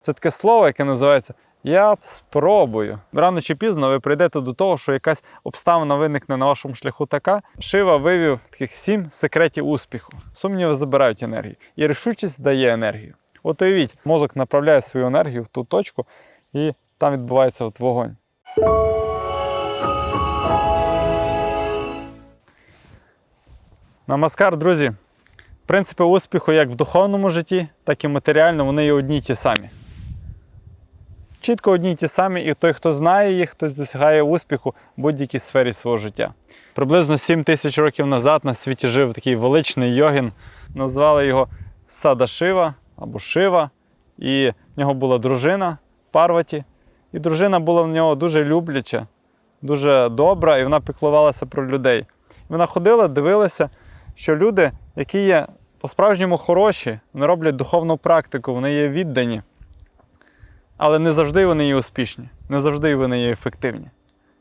Це таке слово, яке називається Я спробую. Рано чи пізно ви прийдете до того, що якась обставина виникне на вашому шляху така. Шива вивів таких сім секретів успіху. Сумніви забирають енергію. І рішучість дає енергію. От уявіть, мозок направляє свою енергію в ту точку, і там відбувається от вогонь. Намаскар, друзі. Принципи успіху як в духовному житті, так і в матеріальному, вони є одні й ті самі. Чітко одні й ті самі, і той, хто знає їх, хтось досягає успіху в будь-якій сфері свого життя. Приблизно 7 тисяч років назад на світі жив такий величний йогін. Назвали його Сада Шива або Шива. І в нього була дружина Парваті. І дружина була в нього дуже любляча, дуже добра, і вона піклувалася про людей. Вона ходила, дивилася, що люди, які є по-справжньому хороші, вони роблять духовну практику, вони є віддані. Але не завжди вони є успішні, не завжди вони є ефективні.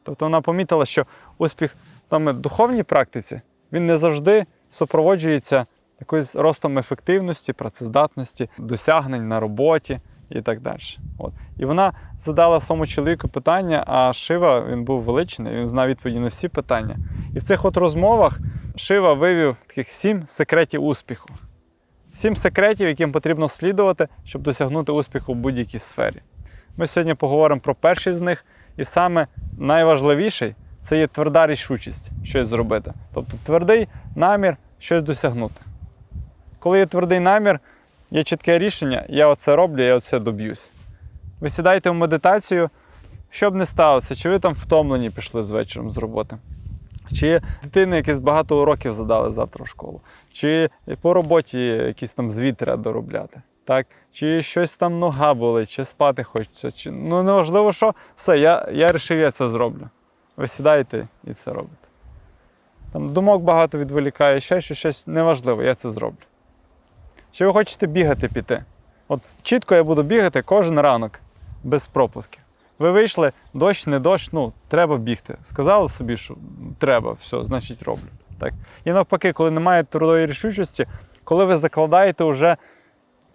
Тобто вона помітила, що успіх саме духовній практиці він не завжди супроводжується якоюсь ростом ефективності, працездатності, досягнень на роботі і так далі. От. І вона задала своєму чоловіку питання, а Шива він був величний, він знав відповіді на всі питання. І в цих от розмовах Шива вивів таких сім секретів успіху. Сім секретів, яким потрібно слідувати, щоб досягнути успіху в будь-якій сфері. Ми сьогодні поговоримо про перший з них, і саме найважливіший це є тверда рішучість щось зробити. Тобто твердий намір щось досягнути. Коли є твердий намір, є чітке рішення, я оце роблю, я оце доб'юсь. Ви сідаєте в медитацію, що б не сталося, чи ви там втомлені пішли з вечором з роботи, чи дитини якісь багато уроків задали завтра в школу, чи по роботі якийсь там звіт треба доробляти. Так? Чи щось там нога болить, чи спати хочеться, чи ну неважливо що, все, я, я вирішив, я це зроблю. Ви сідаєте і це робите. Там думок багато відволікає, ще щось, щось неважливо, я це зроблю. Чи ви хочете бігати піти? От чітко я буду бігати кожен ранок без пропусків. Ви вийшли, дощ, не дощ, ну треба бігти. Сказали собі, що треба, все, значить роблю. Так? І навпаки, коли немає трудової рішучості, коли ви закладаєте вже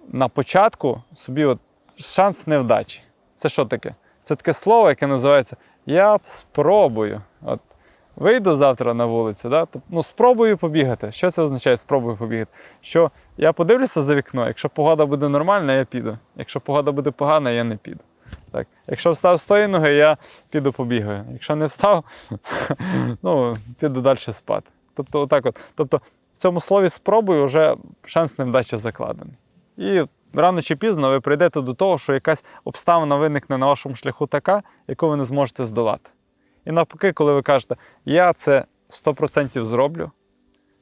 на початку собі от шанс невдачі. Це що таке? Це таке слово, яке називається Я спробую. От вийду завтра на вулицю, да? ну, спробую побігати. Що це означає спробую побігати? Що я подивлюся за вікно, якщо погода буде нормальна, я піду. Якщо погода буде погана, я не піду. Так. Якщо встав з тої ноги, я піду побігаю. Якщо не встав, ну, піду далі спати. Тобто, отак от. тобто, в цьому слові спробую вже шанс невдачі закладений. І рано чи пізно ви прийдете до того, що якась обставина виникне на вашому шляху така, яку ви не зможете здолати. І навпаки, коли ви кажете, я це 100% зроблю,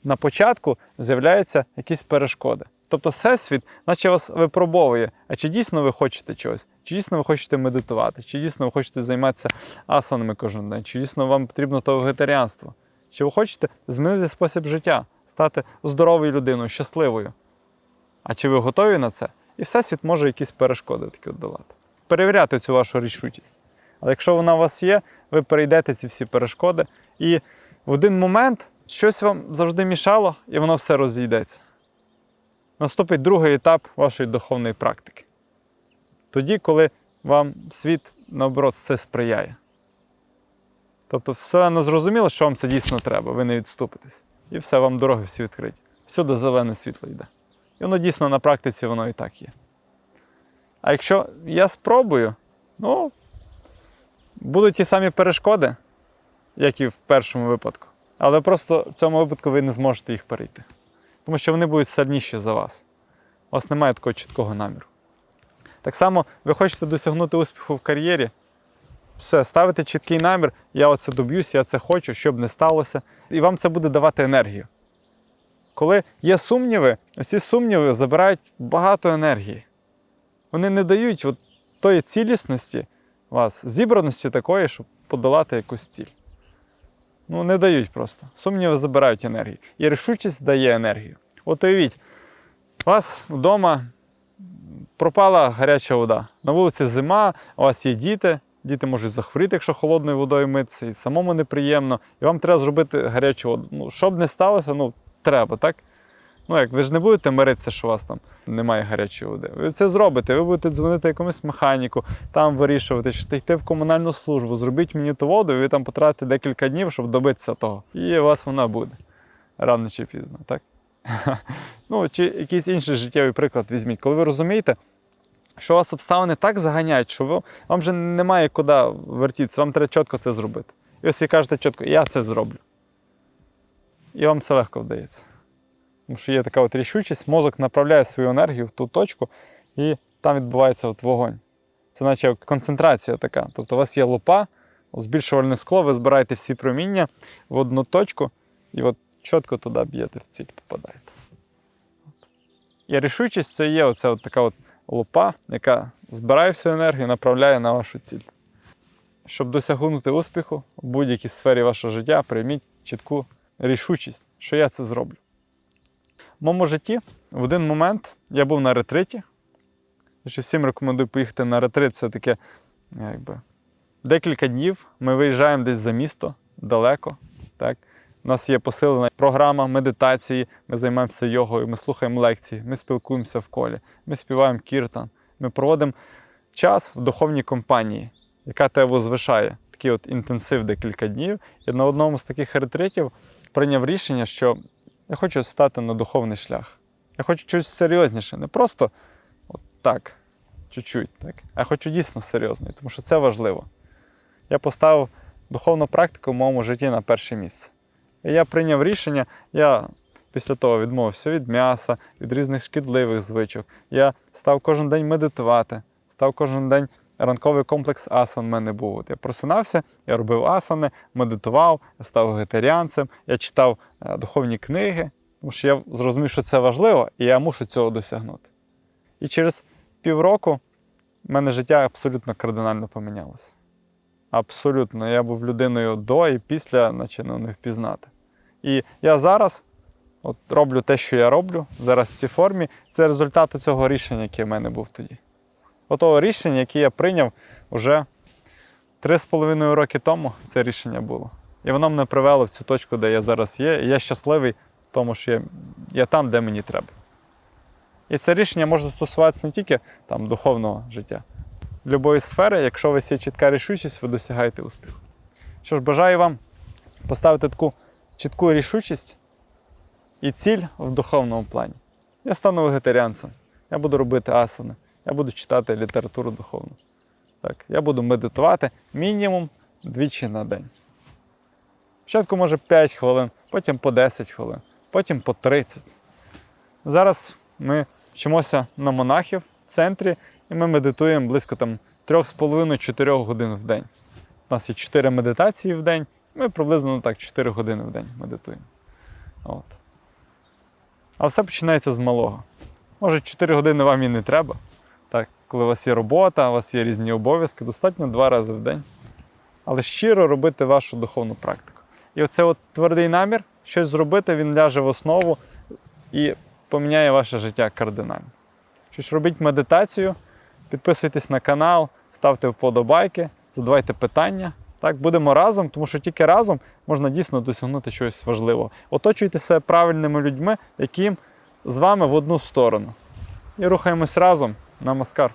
на початку з'являються якісь перешкоди. Тобто Всесвіт, наче вас випробовує, а чи дійсно ви хочете чогось, чи дійсно ви хочете медитувати, чи дійсно ви хочете займатися асанами кожен день, чи дійсно вам потрібно то вегетаріанство, чи ви хочете змінити спосіб життя, стати здоровою людиною, щасливою. А чи ви готові на це? І Всесвіт може якісь перешкоди такі долати. Перевіряти цю вашу рішучість. Але якщо вона у вас є, ви перейдете ці всі перешкоди, і в один момент щось вам завжди мішало, і воно все розійдеться. Наступить другий етап вашої духовної практики. Тоді, коли вам світ, наоборот, все сприяє. Тобто, все не зрозуміло, що вам це дійсно треба, ви не відступитесь. І все, вам дороги всі відкриті. Всюди зелене світло йде. І воно дійсно на практиці воно і так є. А якщо я спробую, ну, будуть ті самі перешкоди, як і в першому випадку. Але просто в цьому випадку ви не зможете їх перейти. Тому що вони будуть сильніші за вас. У вас немає такого чіткого наміру. Так само ви хочете досягнути успіху в кар'єрі. Все, ставите чіткий намір, я оце доб'юсь, я це хочу, щоб не сталося. І вам це буде давати енергію. Коли є сумніви, ці сумніви забирають багато енергії. Вони не дають от тої цілісності вас, зібраності такої, щоб подолати якусь ціль. Ну, не дають просто. Сумніви забирають енергію. І рішучість дає енергію. От уявіть, у вас вдома пропала гаряча вода. На вулиці зима, у вас є діти, діти можуть захворіти, якщо холодною водою митися, і самому неприємно. І вам треба зробити гарячу воду. Ну, що б не сталося, ну, треба, так? Ну, як ви ж не будете миритися, що у вас там немає гарячої води. Ви це зробите, ви будете дзвонити якомусь механіку, там вирішувати, чи йти в комунальну службу, зробіть мені ту воду, і ви там потратите декілька днів, щоб добитися того. І у вас вона буде рано чи пізно, так? ну, чи якийсь інший життєвий приклад візьміть. Коли ви розумієте, що вас обставини так заганяють, що ви, вам вже немає куди вертітися, вам треба чітко це зробити. І ось ви кажете чітко, я це зроблю. І вам це легко вдається. Тому що є така от рішучість, мозок направляє свою енергію в ту точку, і там відбувається от вогонь. Це наче концентрація така. Тобто у вас є лупа, збільшувальне скло, ви збираєте всі проміння в одну точку, і от чітко туди б'єте в ціль, попадаєте. І рішучість це є оця от така от лупа, яка збирає всю енергію і направляє на вашу ціль. Щоб досягнути успіху в будь-якій сфері вашого життя, прийміть чітку рішучість, що я це зроблю. В моєму житті в один момент я був на ретриті. Що всім рекомендую поїхати на ретрит. Це таке, якби, декілька днів. Ми виїжджаємо десь за місто далеко. Так? У нас є посилена програма медитації, ми займаємося йогою, ми слухаємо лекції, ми спілкуємося в колі, ми співаємо кіртан, ми проводимо час в духовній компанії, яка тебе возвишає. Такий от інтенсив декілька днів. І на одному з таких ретритів прийняв рішення, що я хочу стати на духовний шлях. Я хочу щось серйозніше, не просто от так, чуть-чуть, так? а хочу дійсно серйозно, тому що це важливо. Я поставив духовну практику в моєму житті на перше місце. І я прийняв рішення, я після того відмовився від м'яса, від різних шкідливих звичок. Я став кожен день медитувати, став кожен день ранковий комплекс асан в мене був. От я просинався, я робив асани, медитував, я став вегетаріанцем, я читав е, духовні книги, тому що я зрозумів, що це важливо, і я мушу цього досягнути. І через півроку в мене життя абсолютно кардинально помінялося. Абсолютно. Я був людиною до і після, наче ну, не впізнати. І я зараз от, роблю те, що я роблю, зараз в цій формі. Це результат цього рішення, яке в мене був тоді. Отого рішення, яке я прийняв з половиною роки тому, це рішення було. І воно мене привело в цю точку, де я зараз є. І я щасливий тому, що я, я там, де мені треба. І це рішення може стосуватися не тільки там, духовного життя. Любої сфери, якщо у вас є чітка рішучість, ви досягаєте успіху. Що ж, бажаю вам поставити таку чітку рішучість і ціль в духовному плані. Я стану вегетаріанцем, я буду робити асани, я буду читати літературу духовну. Так, я буду медитувати мінімум двічі на день. Спочатку, може, 5 хвилин, потім по 10 хвилин, потім по 30. Зараз ми вчимося на монахів в центрі, і ми медитуємо близько там 3,5-4 годин в день. У нас є 4 медитації в день, ми приблизно ну, так 4 години в день медитуємо. От. А все починається з малого. Може, 4 години вам і не треба. Так, коли у вас є робота, у вас є різні обов'язки, достатньо два рази в день. Але щиро робити вашу духовну практику. І оце от твердий намір, щось зробити, він ляже в основу і поміняє ваше життя кардинально. Щось робіть медитацію, підписуйтесь на канал, ставте вподобайки, задавайте питання. Так, будемо разом, тому що тільки разом можна дійсно досягнути чогось важливого. Оточуйте себе правильними людьми, які з вами в одну сторону. І рухаємось разом на маскар.